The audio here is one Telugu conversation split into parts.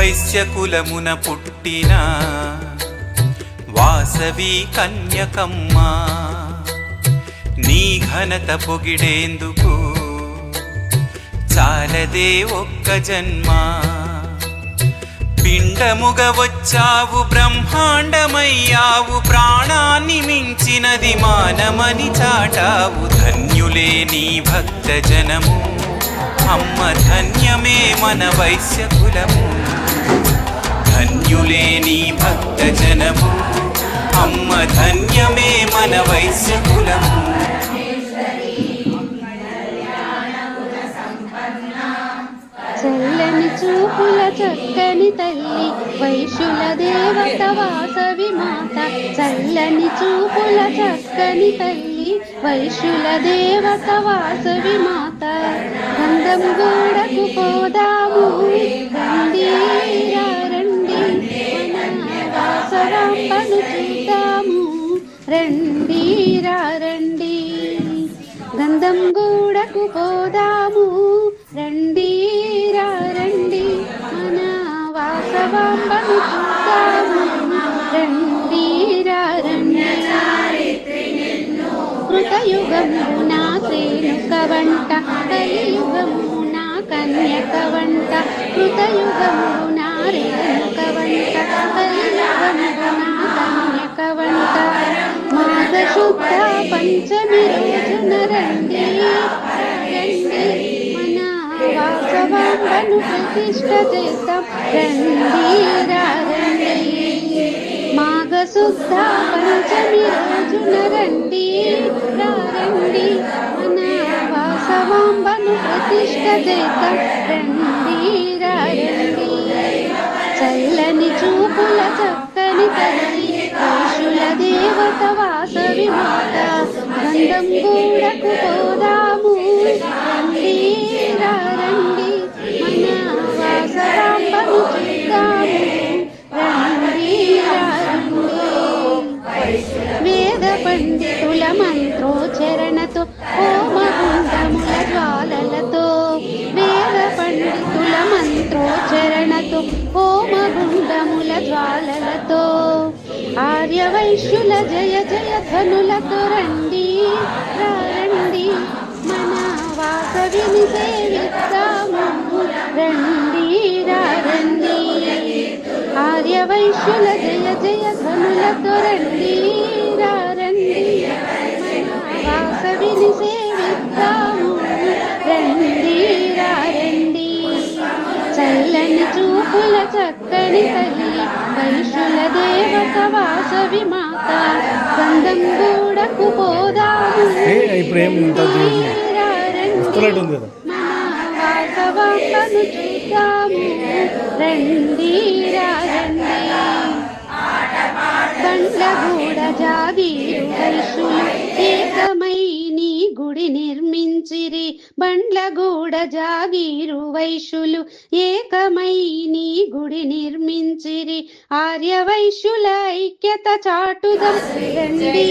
వైశ్యకులమున పుట్టిన వాసవి కన్యకమ్మ నీ ఘనత పొగిడేందుకు చాలదే ఒక్క జన్మ. పిండముగ వచ్చావు బ్రహ్మాండమయ్యావు ప్రాణాన్ని మించినది మానమని చాటావు ధన్యులే నీ భక్త జనము అమ్మ ధన్యమే మన వైశ్య కులము ధన్యులే నీ భక్త జనము అమ్మ ధన్యమే మన వైశ్య కులము చల్లని చూపుల చక్కని తల్లి వైశ్యుల దేవత వాసవి మాత. చల్లని చూపుల చక్కని తల్లి వైశ్యుల దేవత వాసవి మాత. గంధం గోడకు పోదా. రండి రండి. గంధం గూడకు పోదాము. రండి రండి. మన వాసవాంబను చూద్దాము. రండి రా రండి. కృతయుగమున శ్రేణుక వంట కలియుగము నా కన్యక వంట కృతయుగము వాసవాంబను ప్రతిష్ట చేస్తాం రండి మాఘ శుద్ధ పంచమి రోజున రండి రండి మన వాసవాంబను ప్రతిష్ట చేస్తాం రండి రండి చల్లని చూపుల చక్కని తల్లి వైశుల దేవత వాసవి మాత గంధం గూడకు మంత్రోచ్చరణతో హోమగుండముల జ్వాలలతో వేద పండితుల మంత్రోచ్చరణతో హోమగుండముల జ్వాలలతో ఆర్యవైశ్యుల జయ జయ ధనులతో రండి రండి మన వాసవిని సేవిస్తాము రండి రండి ఆర్యవైశ్యుల జయ జయ ధనులతో రండి. వాసవిని సేవిద్దాము రండి రా రండి చల్లని చూపుల చక్కని తల్లి వైశ్యుల దేవత వాసవి మాత గంధం గూడకు పోదాము ఏ, ఇప్పుడు ఏం ఇంత చూడలేదు. రా రండి. వస్తున్నట్టు ఉంది కదా మన వాసవాంబను చూద్దాము రండి రా రండి బండ్లగూడ జాగీరు వైశ్యులు ఏకమై నీ గుడి నిర్మించిరి. బండ్లగూడ జాగీరు వైశ్యులు ఏకమై నీ గుడి నిర్మించిరి. ఆర్య వైశ్యుల ఐక్యత చాటుదం. రండి రండి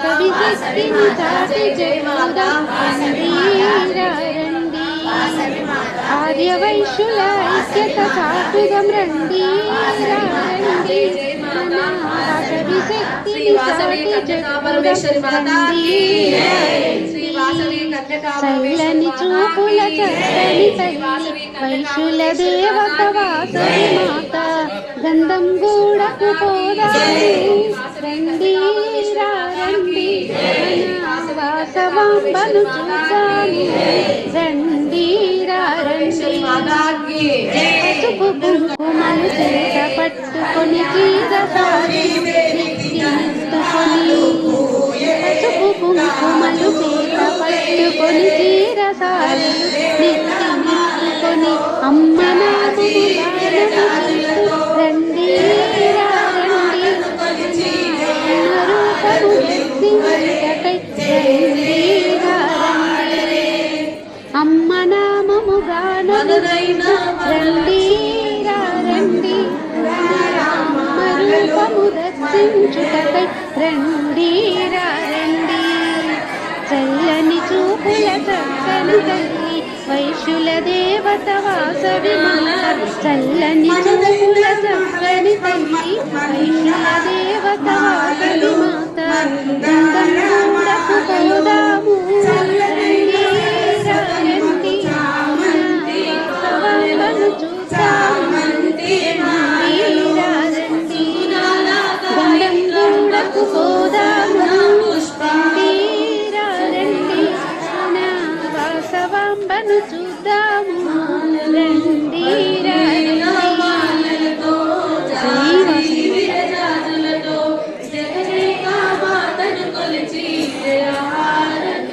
చాటి రండి ఆర్య వైశ్యుల ఐక్యత చాటుదం. రండి రండి. మన వాసవి శక్తిని చాటి పరమేశ్వరి చెప్పుదాం మాతా రండి రా శ్రీ వాసవి రండి కన్యకా చల్లని చూపుల చక్కని తల్లి వైశుల దేవత వాసవి మాత గంధం గూడకు పోదాము రండి రా రండి మన వాసవాంబను చూద్దాము రండి రండి. మాతాకి పసుపు కుంకుమలు చేత పట్టుకొని చీర సారి కుంకుమలు చేత పట్టుకొని చీర సారి నెత్తినెత్తుకొని అమ్మ నాకు రండి రండి అమ్మ రండి. అమ్మ నామము గానము రండి రండి అమ్మ రూపము దర్శించుటకై రండి రండి చల్లని చూపుల చక్కని తల్లి వైశ్యుల దేవత వాసవి మాత చల్లని చూపుల చక్కని తల్లి వైశ్యుల దేవత వాసవి మాత గంగం పోదాము రండి, రండి, వాసవమ్మను చూద్దాము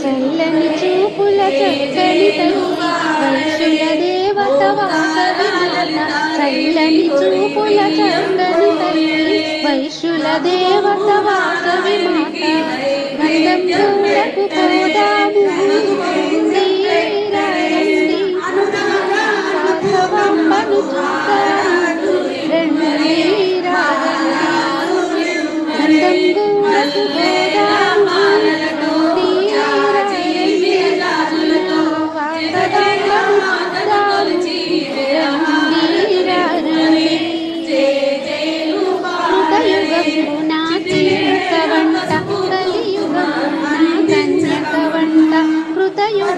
చల్లని చూపుల చక్కని తల్లి దేవత వాసవి మాత చల్లని చూపుల చక్కని తల్లి వైశ్యుల దేవత వాసవి మాత గంధం చూడకు పోదాము.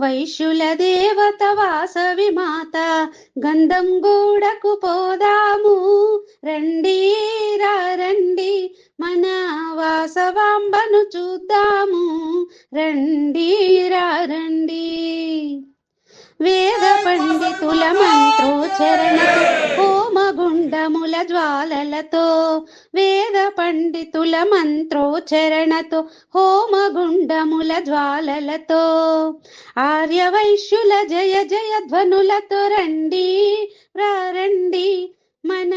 వైశ్యుల దేవత వాసవి మాత గంధం గూడకు పోదాము. రండి రా రండి మన వాసవాంబను చూద్దాము. రండి రా రండి. వేద పండితుల మంత్రోచ్చరణతో హోమగుండముల జ్వాలలతో వేద పండితుల మంత్రోచ్చరణతో హోమగుండముల జ్వాలలతో. ఆర్య వైశ్యుల జయ జయ ధ్వనులతో రండి రా రండి మన